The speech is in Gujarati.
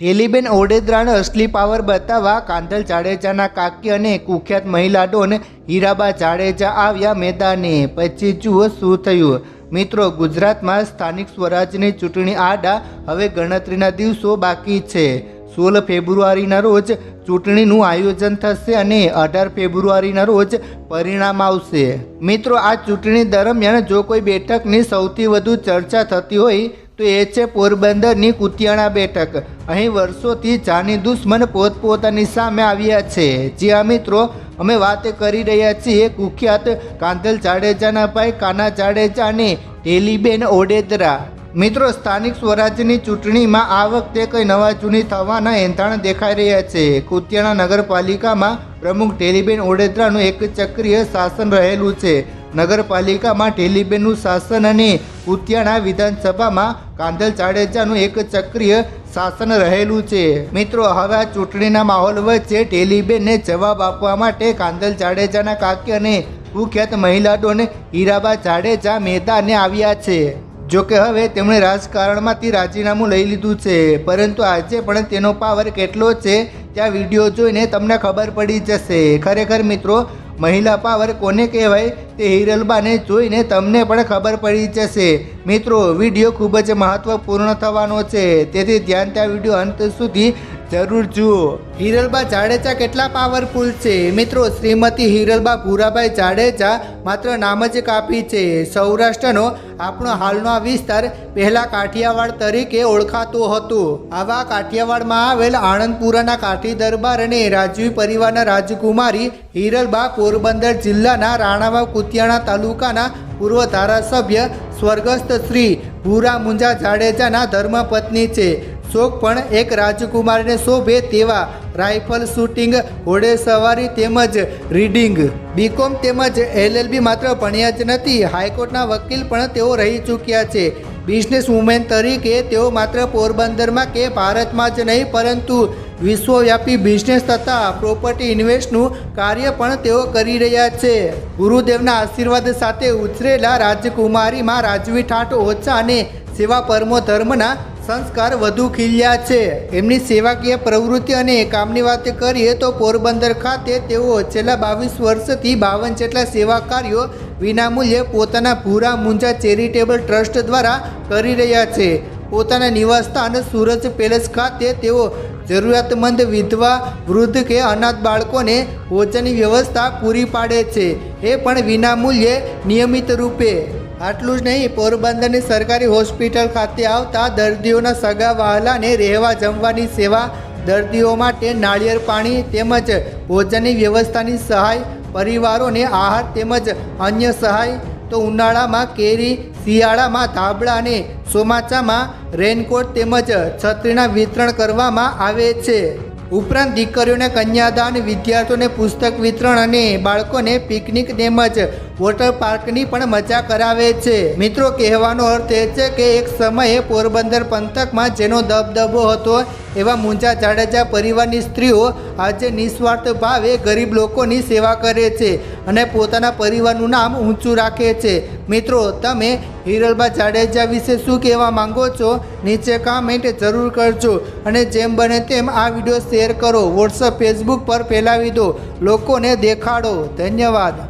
ટેલીબેન ઓડેદરાનો અસલી પાવર બતાવવા કાંધલ જાડેજાના કાકી અને કુખ્યાત મહિલા ડોન હીરાબા જાડેજા આવ્યા મેદાને. પછી જુઓ શું થયું. મિત્રો, ગુજરાતમાં સ્થાનિક સ્વરાજની ચૂંટણી આડા હવે ગણતરીના દિવસો બાકી છે. સોળ ફેબ્રુઆરીના રોજ ચૂંટણીનું આયોજન થશે અને અઢાર ફેબ્રુઆરીના રોજ પરિણામ આવશે. મિત્રો, આ ચૂંટણી દરમિયાન જો કોઈ બેઠકની સૌથી વધુ ચર્ચા થતી હોય તો એ છે પોરબંદરની કુતિયાણા બેઠક. અહીં વર્ષોથી જાની દુશ્મન પોતપોતાની સામે આવ્યા છે. જ્યાં મિત્રો, અમે વાત કરી રહ્યા છીએ કુખ્યાત કાંધલ જાડેજાના ભાઈ કાના જાડેજાની ટેલીબેન ઓડેદરા. મિત્રો, સ્થાનિક સ્વરાજ્યની ચૂંટણીમાં આ વખતે કંઈ નવા જૂની થવાના એંધાણ દેખાઈ રહ્યા છે. કુતિયાણા નગરપાલિકામાં પ્રમુખ ટેલીબેન ઓડેદરાનું એક ચક્રીય શાસન રહેલું છે. નગરપાલિકામાં ટેલીબેનનું શાસન અને ઉત્યાણા વિધાનસભામાં કાંધલ જાડેજાનું એક ચક્રીય શાસન રહેલું છે. મિત્રો, હવે આ ચૂંટણીના માહોલ વચ્ચે ટેલીબેનને જવાબ આપવા માટે કાંધલ જાડેજાના કાકી અને કુખ્યાત મહિલા ડોન હીરાબા જાડેજા મેદાને આવ્યા છે. જોકે હવે તેમણે રાજકારણમાંથી રાજીનામું લઈ લીધું છે. પરંતુ આજે પણ તેનો પાવર કેટલો છે, ત્યાં વીડિયો જોઈને તમને ખબર પડી જશે. ખરેખર મિત્રો મહિલા પાવર કોને કહેવાય તે હિરલબાને જોઈને તમને પણ ખબર પડી જશે. મિત્રો, વીડિયો ખૂબ જ મહત્વપૂર્ણ થવાનો છે. તેથી ધ્યાન ત્યાં વીડિયો અંત સુધી જરૂર જુઓ હિરલબા જાડેજા કેટલા પાવરફુલ છે. મિત્રો, શ્રીમતી હિરલબા ભૂરાભાઈ જાડેજા માત્ર નામ જ કાપી છે. સૌરાષ્ટ્રનો આપણો હાલનો આ વિસ્તાર પહેલા કાઠિયાવાડ તરીકે ઓળખાતો હતો. આવા કાઠિયાવાડમાં આવેલ આણંદપુરાના કાઠી દરબાર અને રાજવી પરિવારના રાજકુમારી હિરલબા પોરબંદર જિલ્લાના રાણાવાવ કુતિયાણા તાલુકાના પૂર્વ ધારાસભ્ય સ્વર્ગસ્થ શ્રી ભૂરા મુંજા જાડેજાના ધર્મપત્ની છે. શોક પણ એક રાજકુમારીને શોભે તેવા રાઇફલ શૂટિંગ ઘોડે સવારી તેમજ રીડિંગ. બીકોમ તેમજ એલએલબી માત્ર ભણ્યા જ નથી, હાઈકોર્ટના વકીલ પણ તેઓ રહી ચૂક્યા છે. બિઝનેસ વુમેન તરીકે તેઓ માત્ર પોરબંદરમાં કે ભારતમાં જ નહીં, પરંતુ વિશ્વવ્યાપી બિઝનેસ તથા પ્રોપર્ટી ઇન્વેસ્ટનું કાર્ય પણ તેઓ કરી રહ્યા છે. ગુરુદેવના આશીર્વાદ સાથે ઉછરેલા રાજકુમારીમાં રાજવી ઠાઠ ઓછા અને સેવા પરમો ધર્મના સંસ્કાર વધુ ખીલ્યા છે. એમની સેવાકીય પ્રવૃત્તિ અને કામની વાત કરીએ તો પોરબંદર ખાતે તેઓ છેલ્લા બાવીસ વર્ષથી બાવન જેટલા સેવા કાર્યો વિનામૂલ્યે પોતાના ભૂરા મુંજા ચેરિટેબલ ટ્રસ્ટ દ્વારા કરી રહ્યા છે. પોતાના નિવાસસ્થાન સૂરજ પેલેસ ખાતે તેઓ જરૂરિયાતમંદ વિધવા, વૃદ્ધ કે અનાથ બાળકોને ભોજનની વ્યવસ્થા પૂરી પાડે છે. એ પણ વિનામૂલ્યે નિયમિત રૂપે. આટલું જ નહીં, પોરબંદરની સરકારી હોસ્પિટલ ખાતે આવતા દર્દીઓના સગા વહાલાને રહેવા જમવાની સેવા દર્દીઓ માટે નાળિયેર પાણી તેમજ ભોજનની વ્યવસ્થાની સહાય, પરિવારોને આહાર તેમજ અન્ય સહાય તો ઉનાળામાં કેરી, શિયાળામાં ધાબળા અને ચોમાસામાં રેનકોટ તેમજ છત્રીના વિતરણ કરવામાં આવે છે. ઉપરાંત દીકરીઓને કન્યાદાન, વિદ્યાર્થીઓને પુસ્તક વિતરણ અને બાળકોને પિકનિક તેમજ વોટર પાર્કની પણ મજા કરાવે છે. મિત્રો, કહેવાનો અર્થ એ છે કે એક સમયે પોરબંદર પંથકમાં જેનો દબદબો હતો, એવા મુંજા જાડેજા પરિવારની સ્ત્રીઓ આજે નિસ્વાર્થ ભાવે ગરીબ લોકોની સેવા કરે છે અને પોતાના પરિવારનું નામ ઊંચું રાખે છે. મિત્રો, તમે હિરલબા જાડેજા વિશે શું કહેવા માંગો છો? નીચે કામેન્ટ જરૂર કરજો અને જેમ બને તેમ આ વીડિયો શેર કરો. વોટ્સઅપ ફેસબુક પર ફેલાવી દો. લોકોને દેખાડો. ધન્યવાદ.